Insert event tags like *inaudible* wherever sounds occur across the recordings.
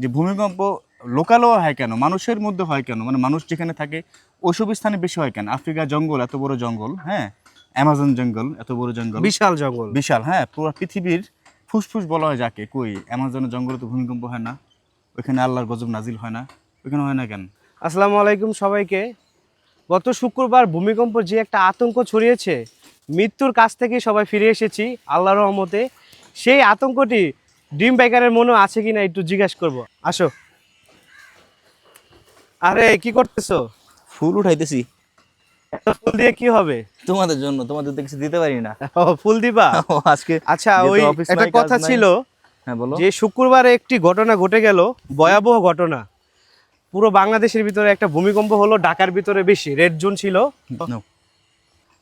যে ভূমিকম্প লোকালও হয় কেন? মানুষের মধ্যে হয় কেন? মানে মানুষ যেখানে থাকে ওইসব স্থানে বেশি হয় কেন? আফ্রিকা জঙ্গল এত বড় জঙ্গল হ্যাঁ? অ্যামাজন জঙ্গল এত বড় জঙ্গল। বিশাল জঙ্গল। বিশাল হ্যাঁ? পুরো পৃথিবীর ফুসফুস বলা হয় যাকে কই? অ্যামাজনের জঙ্গলে তো ভূমিকম্প হয় না। ওইখানে আল্লাহর গজব নাজিল হয় না। ওইখানে হয় না কেন? আসসালামু আলাইকুম সবাইকে। গত শুক্রবার ভূমিকম্প যে একটা আতঙ্ক ছড়িয়েছে মৃত্যুর কাছ থেকে সবাই ফিরে এসেছি আল্লাহর রহমতে। সেই আতঙ্কটি ডিম বাইকারের মনে আছে কিনা একটু জিজ্ঞাসা করব। আসো। আরে কি করতেছো? ফুল উঠাইতেছি। ফুল দিয়ে কি হবে? তোমাদের জন্য তোমাদের তো কিছু দিতে পারি না। ফুল দিবা? *laughs* আজকে আচ্ছা ওই একটা কথা ছিল হ্যাঁ বলো। যে শুক্রবারে একটি ঘটনা ঘটে গেল ভয়াবহ ঘটনা। পুরো বাংলাদেশের ভিতরে একটা ভূমিকম্প হলো ঢাকার ভিতরে বেশি রেড জোন ছিল।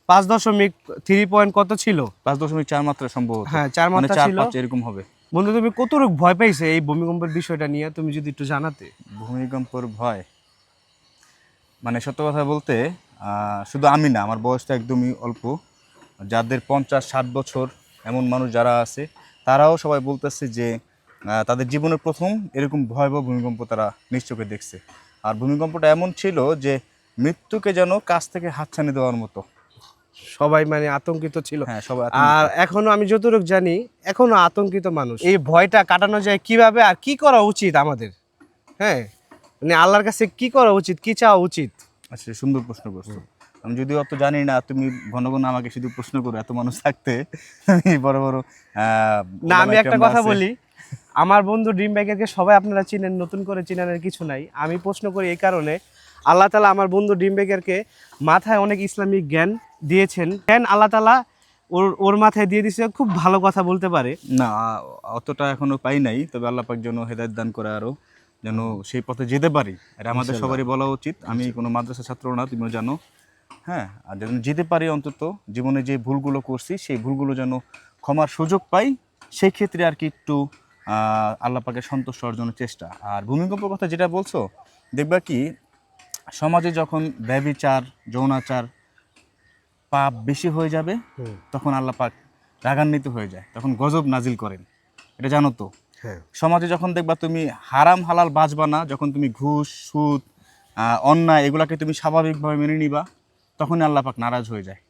পাঁচ দশমিক থ্রি পয়েন্ট কত ছিল? পাঁচ দশমিক চার মাত্রা সম্ভব হ্যাঁ চার মানে মাত্রা ছিল। এরকম হবে। বন্ধু, তুমি কত কতটুকু ভয় পাইছে এই ভূমিকম্পের বিষয়টা নিয়ে? তুমি যদি একটু জানাতে। ভূমিকম্পর ভয়? মানে সত্য কথা বলতে শুধু আমি না, আমার বয়সটা একদমই অল্প। যাদের পঞ্চাশ, ষাট বছর এমন মানুষ যারা আছে, তারাও সবাই বলতেছে যে তাদের জীবনের প্রথম এরকম ভয়াবহ ভূমিকম্প তারা নিশ্চয়ই দেখছে। আর ভূমিকম্পটা এমন ছিল যে, মৃত্যুকে যেন কাছ থেকে হাতছানি দেওয়ার মতো। সবাই মানে আতঙ্কিত ছিল। হ্যাঁ আর এখনও আমি যতটুকু জানি এখনও আতঙ্কিত মানুষ। এই ভয়টা কাটানো যায় কীভাবে আর কি করা উচিত আমাদের? হ্যাঁ? মানে আল্লাহর কাছে কি করা উচিত কি চাওয়া উচিত? আচ্ছা সুন্দর প্রশ্ন করছ। আমি যদিও অত জানি না তুমি ঘন ঘন আমাকে শুধু প্রশ্ন করো এত মানুষ থাকতে। বড় বড় আহ, না আমি একটা কথা বলি আমার বন্ধু ড্রিম বাইকারকে সবাই আপনারা চিনেন নতুন করে চিনানোর কিছু নাই। আমি প্রশ্ন করি এই কারণে আল্লাহ তালা আমার বন্ধু ড্রিম বাইকারকে মাথায় অনেক ইসলামিক জ্ঞান দিয়েছেন। জ্ঞান আল্লাহ তালা ওর ওর মাথায় দিয়ে দিয়েছে খুব ভালো কথা বলতে পারে। না অতটা এখনও পাই নাই তবে আল্লাহ পাক যেন হেদায়ত দান করে আরও যেন সেই পথে যেতে পারি। এটা আমাদের সবারই বলা উচিত। আমি কোনো মাদ্রাসা ছাত্র না তুমিও জানো। হ্যাঁ আর যেন যেতে পারি অন্তত জীবনে যে ভুলগুলো করছি সেই ভুলগুলো যেন ক্ষমার সুযোগ পাই সেই ক্ষেত্রে আর কি একটু আল্লাহ পাকের সন্তুষ্ট অর্জনের চেষ্টা। আর ভূমিকম্পের কথা যেটা বলছো দেখবা কি সমাজে যখন ব্যবিচার যৌনাচার পাপ বেশি হয়ে যাবে তখন আল্লাহ পাক রাগান্বিত হয়ে যায় তখন গজব নাজিল করেন। এটা জানো তো? হ্যাঁ। সমাজে যখন দেখবা তুমি হারাম হালাল বাঁচবা না যখন তুমি ঘুষ সুদ অন্যায় এগুলাকে তুমি স্বাভাবিকভাবে মেনে নিবা তখনই আল্লাহ পাক নারাজ হয়ে যায়।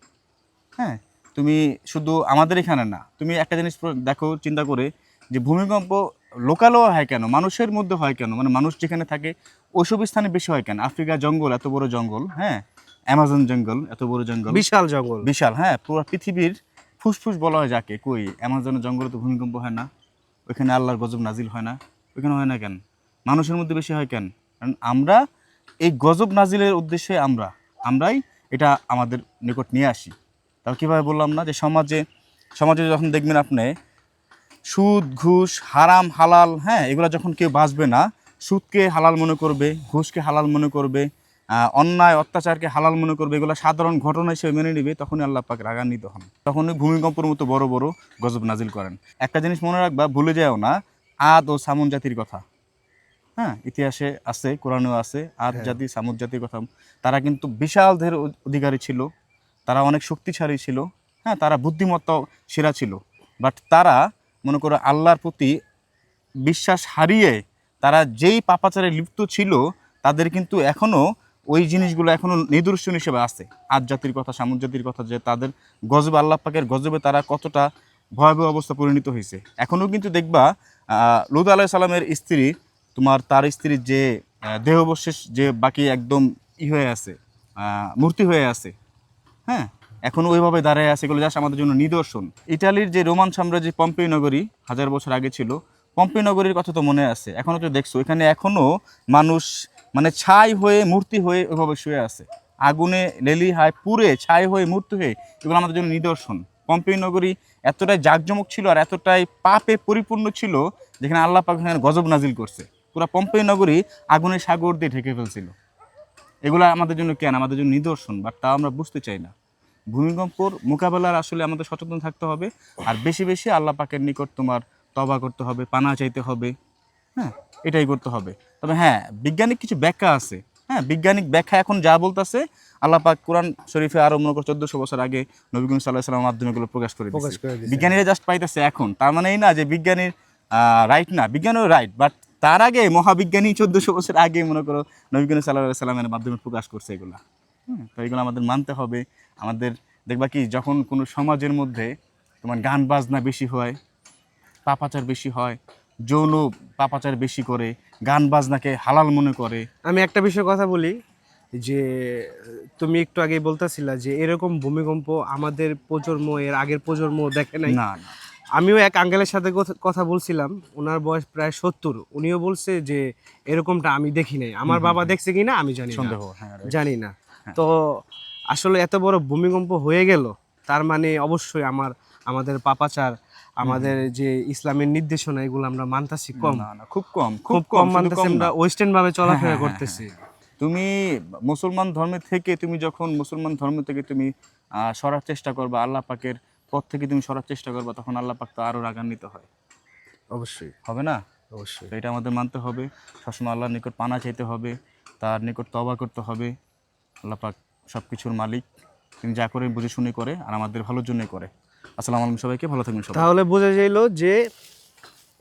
হ্যাঁ? তুমি শুধু আমাদের এখানে না তুমি একটা জিনিস দেখো চিন্তা করে যে ভূমিকম্প লোকালও হয় কেন? মানুষের মধ্যে হয় কেন? মানে মানুষ যেখানে থাকে ওইসব স্থানে বেশি হয় কেন? আফ্রিকা জঙ্গল এত বড় জঙ্গল হ্যাঁ? অ্যামাজন জঙ্গল এত বড় জঙ্গল। বিশাল জঙ্গল। বিশাল হ্যাঁ? পুরো পৃথিবীর ফুসফুস বলা হয় যাকে কই? অ্যামাজনের জঙ্গলে তো ভূমিকম্প হয় না ওইখানে আল্লাহর গজব নাজিল হয় না ওইখানে হয় না কেন? মানুষের মধ্যে বেশি হয় কেন? কারণ আমরা এই গজব নাজিলের উদ্দেশ্যে আমরা আমরাই এটা আমাদের নিকট নিয়ে আসি। তাও কীভাবে বললাম না যে সমাজে সমাজে যখন দেখবেন আপনি সুদ ঘুষ হারাম হালাল হ্যাঁ এগুলো যখন কেউ বাঁচবে না সুদকে হালাল মনে করবে ঘুষকে হালাল মনে করবে অন্যায় অত্যাচারকে হালাল মনে করবে এগুলো সাধারণ ঘটনা হিসেবে মেনে নিবে তখনই আল্লাহ পাক রাগান্বিত হন। তখনই ভূমিকম্পের মতো বড় বড় গজব নাজিল করেন। একটা জিনিস মনে রাখবা ভুলে যাও না আদ ও সামুন জাতির কথা। হ্যাঁ ইতিহাসে আছে কোরআনেও আছে আদ জাতি সামুদ জাতির কথা। তারা কিন্তু বিশাল দেহের অ- অধিকারী ছিল তারা অনেক শক্তিশালী ছিল হ্যাঁ তারা বুদ্ধিমত্তাও সেরা ছিল। বাট তারা মনে করো আল্লাহর প্রতি বিশ্বাস হারিয়ে তারা যেই পাপাচারে লিপ্ত ছিল, তাদের কিন্তু এখনও ওই জিনিসগুলো এখনও নিদর্শন হিসেবে আছে। আজ জাতির কথা, সামুদ জাতির কথা যে তাদের গজবে, আল্লাহ পাকের গজবে তারা কতটা ভয়াবহ অবস্থা পরিণত হয়েছে। এখনও কিন্তু দেখবা লুত আলাহ সালামের স্ত্রী, তোমার তার স্ত্রীর যে দেহাবশেষ যে বাকি একদম ই হয়ে আছে মূর্তি হয়ে আছে হ্যাঁ? এখন ওইভাবে দাঁড়ায় আছে, এগুলো জাস্ট আমাদের জন্য নিদর্শন। ইটালির যে রোমান সাম্রাজ্য পম্পেই নগরী হাজার বছর আগে ছিল, পম্পেই নগরীর কথা তো মনে আছে। এখনও তো দেখছ, এখানে এখনও মানুষ মানে ছাই হয়ে মূর্তি হয়ে ওইভাবে শুয়ে আছে। আগুনে লেলি হায়, পুড়ে ছাই হয়ে মূর্তি হয়ে, এগুলো আমাদের জন্য নিদর্শন। পম্পেই নগরী এতটাই জাঁকজমক ছিল আর এতটাই পাপে পরিপূর্ণ ছিল, যেখানে আল্লাহ পাক এখানে গজব নাজিল করছে। পুরো পম্পেই নগরী আগুনের সাগর দিয়ে ঢেকে ফেলছিল। এগুলো আমাদের জন্য কেন আমাদের জন্য নিদর্শন বাট তা আমরা বুঝতে চাই না। ভূমিকম্পর মোকাবেলার আসলে আমাদের সচেতন থাকতে হবে। আর বেশি বেশি আল্লাহ পাকের নিকট তোমার তবা করতে হবে পানা চাইতে হবে হ্যাঁ এটাই করতে হবে। তবে হ্যাঁ বৈজ্ঞানিক কিছু ব্যাখ্যা আছে। হ্যাঁ বৈজ্ঞানিক ব্যাখ্যা এখন যা বলতেছে আল্লাহ পাক কোরআন শরীফে আরও মনে করো চোদ্দশো বছর আগে নবীগুন সাল্লাহ সাল্লামের মাধ্যমে এগুলো প্রকাশ করে। বিজ্ঞানীরা জাস্ট পাইতেছে এখন। তার মানে এই না যে বিজ্ঞানীর রাইট না বিজ্ঞানীও রাইট বাট তার আগে মহাবিজ্ঞানী চোদ্দশো বছর আগে মনে করো নবীন সাল্লাহ সাল্লামের মাধ্যমে প্রকাশ করছে এগুলা। হুম, তো এগুলো আমাদের মানতে হবে। আমাদের দেখবা কি যখন কোনো সমাজের মধ্যে তোমার গান বাজনা বেশি হয় পাপাচার বেশি হয় যৌন পাপাচার বেশি করে গান বাজনাকে হালাল মনে করে। আমি একটা বিষয় কথা বলি যে তুমি একটু আগে বলতেছিলা যে এরকম ভূমিকম্প আমাদের প্রজন্ম এর আগের প্রজন্ম দেখে নাই। না আমিও এক আঙ্কেলের সাথে কথা- বলছিলাম ওনার বয়স প্রায় সত্তর। উনিও বলছে যে এরকমটা আমি দেখি নাই। আমার বাবা দেখছে কিনা আমি জানি না। সন্দেহ হ্যাঁ জানি না। তো আসলে এত বড় ভূমিকম্প হয়ে গেল তার মানে অবশ্যই আমার আমাদের পাপাচার আমাদের যে ইসলামের নির্দেশনা এগুলো আমরা মানতাছি কম। খুব কম খুব কম মানতেছি আমরা ওয়েস্টার্ন ভাবে চলাফেরা হ্যাঁ, হ্যাঁ, করতেছি তুমি মুসলমান ধর্মের থেকে তুমি যখন মুসলমান ধর্ম থেকে তুমি সরার চেষ্টা করবা আল্লাহ পাকের পথ থেকে তুমি সরার চেষ্টা করবা তখন আল্লাহ পাক তো আরও রাগান্বিত হয়। অবশ্যই। হবে না? অবশ্যই। এটা আমাদের মানতে হবে। সবসময় আল্লাহর নিকট পানা চাইতে হবে তার নিকট তবা করতে হবে। আল্লাহ পাক সব কিছুর মালিক। তিনি যা করে বুঝে শুনে করে আর আমাদের ভালোর জন্যই করে। আসসালাম আলম সবাইকে, ভালো থাকবেন সবাই। তাহলে বোঝা যাইল যে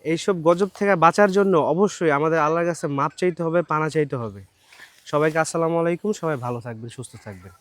এইসব গজব থেকে বাঁচার জন্য অবশ্যই আমাদের আল্লাহর কাছে মাপ চাইতে হবে, পানা চাইতে হবে। সবাইকে আসসালামু আলাইকুম, সবাই ভালো থাকবেন, সুস্থ থাকবেন।